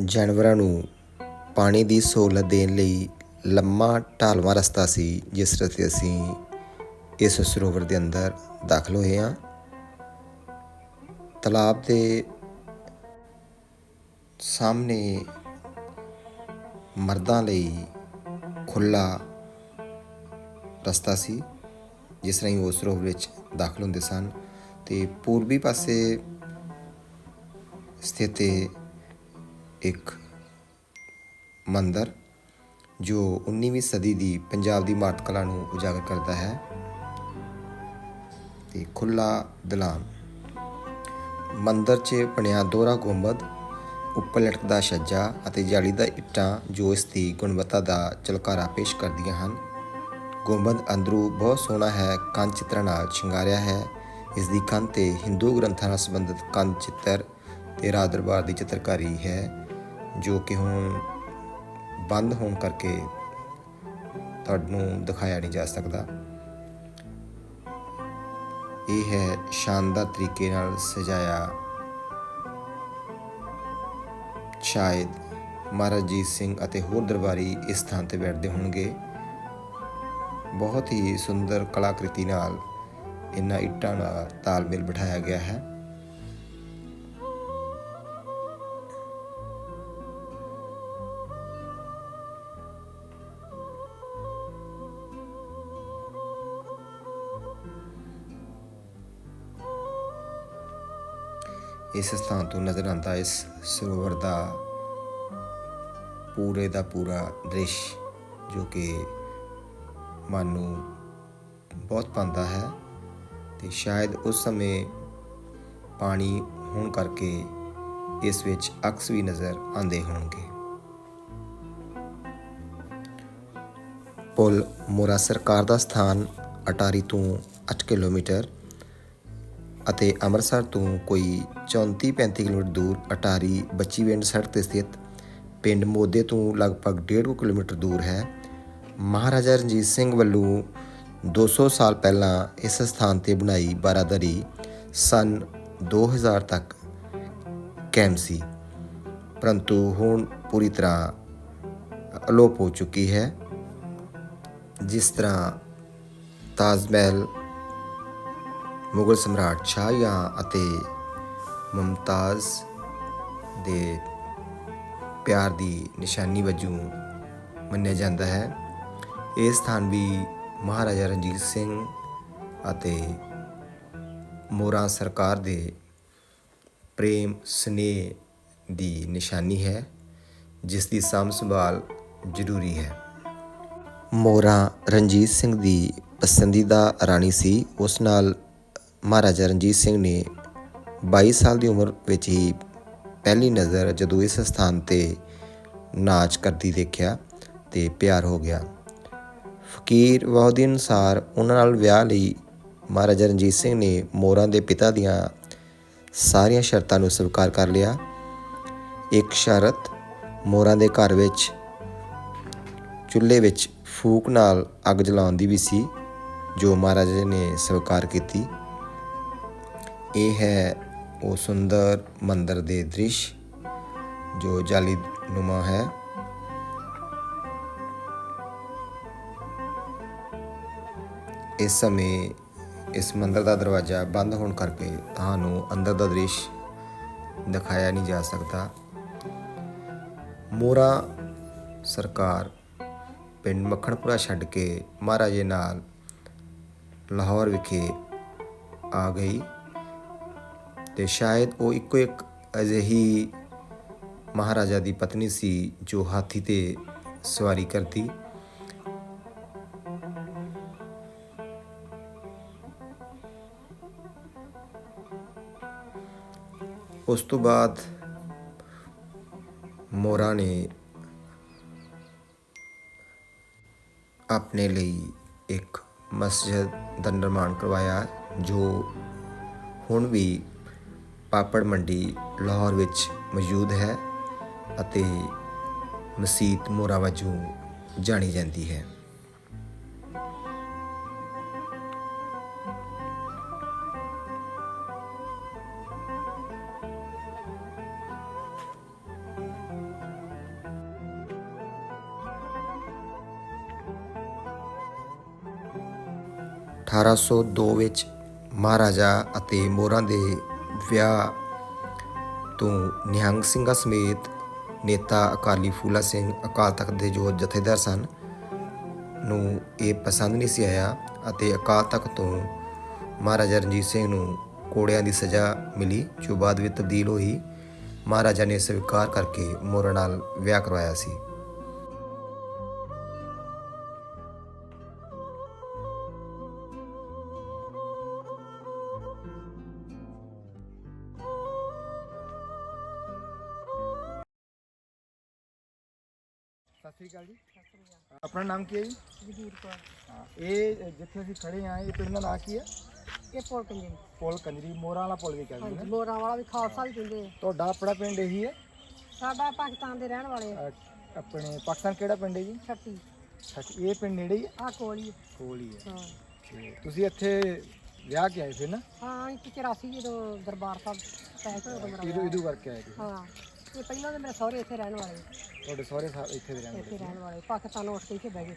ਜਾਨਵਰਾਂ ਨੂੰ ਪਾਣੀ ਦੀ ਸਹੂਲਤ ਦੇਣ ਲਈ ਲੰਮਾ ਢਾਲਵਾਂ ਰਸਤਾ ਸੀ, ਜਿਸ ਰਸਤੇ ਅਸੀਂ ਇਸ ਸਰੋਵਰ ਦੇ ਅੰਦਰ ਦਾਖਲ ਹੋਏ ਹਾਂ। ਤਲਾਬ ਦੇ ਸਾਹਮਣੇ ਮਰਦਾਂ ਲਈ ਖੁੱਲਾ ਰਸਤਾ ਸੀ, ਜਿਸ ਰਾਹੀਂ ਉਹ ਸਰੋਵਰ ਵਿੱਚ ਦਾਖਲ ਹੁੰਦੇ ਸਨ ਤੇ ਪੂਰਬੀ ਪਾਸੇ ਸਥਿਤ ਇੱਕ ਮੰਦਰ, ਜੋ 19ਵੀਂ ਸਦੀ ਦੀ ਪੰਜਾਬ ਦੀ ਇਮਾਰਤ ਕਲਾ ਨੂੰ ਉਜਾਗਰ ਕਰਦਾ ਹੈ, ਤੇ ਖੁੱਲਾ ਦਲਾਨ। ਮੰਦਰ 'ਚ ਬਣਿਆ ਦੋਹਰਾ ਗੁੰਬਦ, ਉੱਪਰ ਲਟਕਦਾ ਛੱਜਾ ਅਤੇ ਜਾਲੀ ਦਾ ਇੱਟਾਂ ਜੋ ਇਸ ਦੀ ਗੁਣਵੱਤਾ ਦਾ ਝਲਕਾਰਾ ਪੇਸ਼ ਕਰਦੀਆਂ ਹਨ। ਗੁੰਬਦ ਅੰਦਰੋਂ ਬਹੁਤ ਸੋਹਣਾ ਹੈ, ਕੰਧ ਚਿੱਤਰਾਂ ਨਾਲ ਸ਼ਿੰਗਾਰਿਆ ਹੈ। ਇਸ ਦੀ ਕੰਧ ਤੇ ਹਿੰਦੂ ਗ੍ਰੰਥਾਂ ਨਾਲ ਸੰਬੰਧਿਤ ਕੰਧ ਚਿੱਤਰ ਤੇ ਰਾਜ ਦਰਬਾਰ ਦੀ ਚਿੱਤਰਕਾਰੀ ਹੈ। ਜੋ ਕਿ ਹੁਣ ਬੰਦ ਹੋਣ ਕਰਕੇ ਤੁਹਾਨੂੰ ਦਿਖਾਇਆ ਨਹੀਂ ਜਾ ਸਕਦਾ। ਇਹ ਹੈ ਸ਼ਾਨਦਾਰ ਤਰੀਕੇ ਨਾਲ ਸਜਾਇਆ। ਸ਼ਾਇਦ ਮਹਾਰਾਜ ਜੀਤ ਸਿੰਘ ਅਤੇ ਹੋਰ ਦਰਬਾਰੀ ਇਸ ਥਾਂ ਤੇ ਬੈਠਦੇ ਹੋਣਗੇ। ਬਹੁਤ ਹੀ ਸੁੰਦਰ ਕਲਾਕ੍ਰਿਤੀ ਨਾਲ ਇਹਨਾਂ ਇੱਟਾਂ ਦਾ ਤਾਲਮੇਲ ਬਿਠਾਇਆ ਗਿਆ ਹੈ। ਇਸ ਸਥਾਨ ਤੋਂ ਨਜ਼ਰ ਆਉਂਦਾ, ਇਸ ਸਰੋਵਰ ਦਾ ਪੂਰੇ ਦਾ ਪੂਰਾ ਦ੍ਰਿਸ਼ ਜੋ ਕਿ ਮਨ ਨੂੰ ਬਹੁਤ ਪਾਉਂਦਾ ਹੈ ਤੇ ਸ਼ਾਇਦ ਉਸ ਸਮੇਂ ਪਾਣੀ ਹੋਣ ਕਰਕੇ ਇਸ ਵਿੱਚ ਅਕਸ ਵੀ ਨਜ਼ਰ ਆਉਂਦੇ ਹੋਣਗੇ। ਪੁਲ ਮੋਰਾ ਸਰਕਾਰ ਦਾ ਸਥਾਨ ਅਟਾਰੀ ਤੋਂ 8 ਕਿਲੋਮੀਟਰ ਅਤੇ ਅੰਮ੍ਰਿਤਸਰ ਤੋਂ ਕੋਈ 34-35 ਕਿਲੋਮੀਟਰ ਦੂਰ ਅਟਾਰੀ ਬੱਚੀਵਿੰਡ ਸੜਕ ਤੇ ਸਥਿਤ ਪਿੰਡ ਮੋਦੇ ਤੋਂ ਲਗਭਗ 1.5 ਕਿਲੋਮੀਟਰ ਦੂਰ ਹੈ। ਮਹਾਰਾਜਾ ਰਣਜੀਤ ਸਿੰਘ ਵੱਲੋਂ 200 ਸਾਲ ਪਹਿਲਾਂ ਇਸ ਸਥਾਨ ਤੇ ਬਣਾਈ ਬਾਰਾਦਰੀ ਸਨ 2000 ਤੱਕ ਕੈਮ ਸੀ। ਪਰੰਤੂ ਹੁਣ ਪੂਰੀ ਤਰ੍ਹਾਂ ਅਲੋਪ ਹੋ ਚੁੱਕੀ ਹੈ। ਜਿਸ ਤਰ੍ਹਾਂ ਤਾਜ ਮਹਿਲ ਮੁਗਲ ਸਮਰਾਟ ਸ਼ਾਹਜਹਾਂ ਅਤੇ ਮੁਮਤਾਜ਼ ਦੇ ਪਿਆਰ ਦੀ ਨਿਸ਼ਾਨੀ ਵਜੋਂ ਮੰਨਿਆ ਜਾਂਦਾ ਹੈ। ਇਹ ਸਥਾਨ ਵੀ ਮਹਾਰਾਜਾ ਰਣਜੀਤ ਸਿੰਘ ਅਤੇ ਮੋਰਾ ਸਰਕਾਰ ਦੇ ਪ੍ਰੇਮ ਸਨੇਹ ਦੀ ਨਿਸ਼ਾਨੀ ਹੈ, ਜਿਸ ਦੀ ਸਾਂਭ ਸੰਭਾਲ ਜ਼ਰੂਰੀ ਹੈ। ਮੋਰਾ ਰਣਜੀਤ ਸਿੰਘ ਦੀ ਪਸੰਦੀਦਾ ਰਾਣੀ ਸੀ। ਉਸ ਨਾਲ ਮਹਾਰਾਜਾ ਰਣਜੀਤ ਸਿੰਘ ਨੇ 22 ਸਾਲ ਦੀ ਉਮਰ ਵਿੱਚ ਹੀ ਪਹਿਲੀ ਨਜ਼ਰ ਜਦੋਂ ਇਸ ਸਥਾਨ ਤੇ ਨਾਚ ਕਰਦੀ ਦੇਖਿਆ ਤੇ ਪਿਆਰ ਹੋ ਗਿਆ। ਫਕੀਰ ਵਾਹੁਦੀਨ ਅਨੁਸਾਰ ਉਹਨਾਂ ਨਾਲ ਵਿਆਹ ਲਈ ਮਹਾਰਾਜਾ ਰਣਜੀਤ ਸਿੰਘ ਨੇ ਮੋਹਰਾਂ ਦੇ ਪਿਤਾ ਦੀਆਂ ਸਾਰੀਆਂ ਸ਼ਰਤਾਂ ਨੂੰ ਸਵੀਕਾਰ ਕਰ ਲਿਆ। ਇੱਕ ਸ਼ਰਤ, ਮੋਹਰਾਂ ਦੇ ਘਰ ਵਿੱਚ, ਚੁੱਲ੍ਹੇ ਵਿੱਚ ਫੂਕ ਨਾਲ ਅੱਗ ਜਲਾਉਣ ਦੀ ਵੀ ਸੀ, ਜੋ ਮਹਾਰਾਜਾ ਨੇ ਸਵੀਕਾਰ ਕੀਤੀ। ਇਹ ਹੈ ਉਹ ਸੁੰਦਰ ਮੰਦਰ ਦੇ ਦ੍ਰਿਸ਼, ਜੋ ਜਾਲੀ ਨੁਮਾ ਹੈ। ਇਸ ਸਮੇਂ ਇਸ ਮੰਦਰ ਦਾ ਦਰਵਾਜ਼ਾ ਬੰਦ ਹੋਣ ਕਰਕੇ ਤੁਹਾਨੂੰ ਅੰਦਰ ਦਾ ਦ੍ਰਿਸ਼ ਦਿਖਾਇਆ ਨਹੀਂ ਜਾ ਸਕਦਾ। ਮੋਰਾ ਸਰਕਾਰ ਪਿੰਡ ਮੱਖਣਪੁਰਾ ਛੱਡ ਕੇ ਮਹਾਰਾਜੇ ਨਾਲ ਲਾਹੌਰ ਵਿਖੇ ਆ ਗਈ। ਤੇ ਸ਼ਾਇਦ ਉਹ ਇੱਕੋ ਇੱਕ ਅਜਿਹੀ ਮਹਾਰਾਜਾ ਦੀ ਪਤਨੀ ਸੀ ਜੋ ਹਾਥੀ ਤੇ ਸਵਾਰੀ ਕਰਦੀ। ਉਸ ਤੋਂ ਬਾਅਦ ਮੋਰਾ ਨੇ ਆਪਣੇ ਲਈ ਇੱਕ ਮਸਜਿਦ ਦਾ ਨਿਰਮਾਣ ਕਰਵਾਇਆ, ਜੋ ਹੁਣ ਵੀ ਪਾਪੜ ਮੰਡੀ ਲਾਹੌਰ ਵਿੱਚ ਮੌਜੂਦ ਹੈ ਅਤੇ ਮਸੀਤ ਮੋਰਾ ਵਜੋਂ ਜਾਣੀ ਜਾਂਦੀ ਹੈ। ਅਠਾਰਾਂ ਵਿੱਚ ਮਹਾਰਾਜਾ ਅਤੇ ਮੋਹਰਾਂ ਦੇ ਵਿਆਹ ਤੋਂ ਨਿਹੰਗ ਸਿੰਘਾਂ ਸਮੇਤ ਨੇਤਾ ਅਕਾਲੀ ਫੂਲਾ ਸਿੰਘ ਅਕਾਲ ਤਖਤ ਦੇ ਜੋ ਜਥੇਦਾਰ ਸਨ ਨੂੰ ਇਹ ਪਸੰਦ ਨਹੀਂ ਸੀ ਆਇਆ ਅਤੇ ਅਕਾਲ ਤਖਤ ਤੋਂ ਮਹਾਰਾਜਾ ਰਣਜੀਤ ਸਿੰਘ ਨੂੰ ਕੋੜਿਆਂ ਦੀ ਸਜ਼ਾ ਮਿਲੀ, ਜੋ ਬਾਅਦ ਵਿੱਚ ਤਬਦੀਲ ਹੋਈ। ਮਹਾਰਾਜਾ ਨੇ ਸਵੀਕਾਰ ਕਰਕੇ ਮੋਹਰਾਂ ਨਾਲ ਵਿਆਹ ਕਰਵਾਇਆ ਸੀ। ਸਤਿ ਸ੍ਰੀ ਅਕਾਲ ਜੀ। ਆਪਣਾ ਨਾਮ ਕੀ ਹੈ ਜੀ? ਜਗੀਰ ਕੌਰ। ਹਾਂ ਇਹ ਜਿੱਥੇ ਅਸੀਂ ਖੜੇ ਆ ਇਹ ਪਿੰਡ ਦਾ ਨਾਂ ਕੀ ਹੈ? ਇਹ ਪੁਲ ਕੰਜਰੀ। ਪੁਲ ਕੰਜਰੀ ਮੋਰਾਂ ਵਾਲਾ ਪੁਲ ਵੀ ਕਹਿੰਦੇ ਹਾਂਜੀ ਨੇ ਮੋਰਾਂ ਵਾਲਾ ਵੀ ਖਾਲਸਾ ਵੀ ਕਹਿੰਦੇ ਆ। ਤੁਹਾਡਾ ਆਪਣਾ ਪਿੰਡ ਇਹੀ ਹੈ? ਸਾਡਾ ਪਾਕਿਸਤਾਨ ਦੇ ਰਹਿਣ ਵਾਲੇ ਆ, ਅਹ ਆਪਣੇ ਪਾਕਿਸਤਾਨ ਕਿਹੜਾ ਪਿੰਡ ਹੈ ਜੀ? ਛੱਟੀ ਅੱਛਾ ਇਹ ਪਿੰਡ ਨੇੜੇ ਹੀ ਹੈ? ਆ ਕੋਲੀ ਕੋਲ ਹੀ ਹੈ। ਹਾਂ। ਤੇ ਤੁਸੀਂ ਇੱਥੇ ਵਿਆਹ ਕੇ ਆਏ ਫਿਰ ਨਾ? ਹਾਂ ਇੱਕ 84 ਜਦੋਂ ਦਰਬਾਰ ਸਾਹਿਬ ਪੈਕ ਹੋਇਆ ਮੇਰਾ ਇਦੋਂ ਇਦੋਂ ਕਰਕੇ ਆਏ ਤੁਸੀਂ ਹਾਂ। ਇਹ ਪਹਿਲਾਂ ਤਾਂ ਮੇਰੇ ਸਹੁਰੇ ਇੱਥੇ ਰਹਿਣ ਵਾਲੇ ਤੁਹਾਡੇ ਸਹੁਰੇ ਸਾਹਿਬ ਇੱਥੇ ਦੇ ਰਹਿਣ ਇੱਥੇ ਰਹਿਣ ਵਾਲੇ। ਪਾਕਿਸਤਾਨ ਉੱਠ ਕੇ ਇੱਥੇ ਬਹਿ ਗਏ।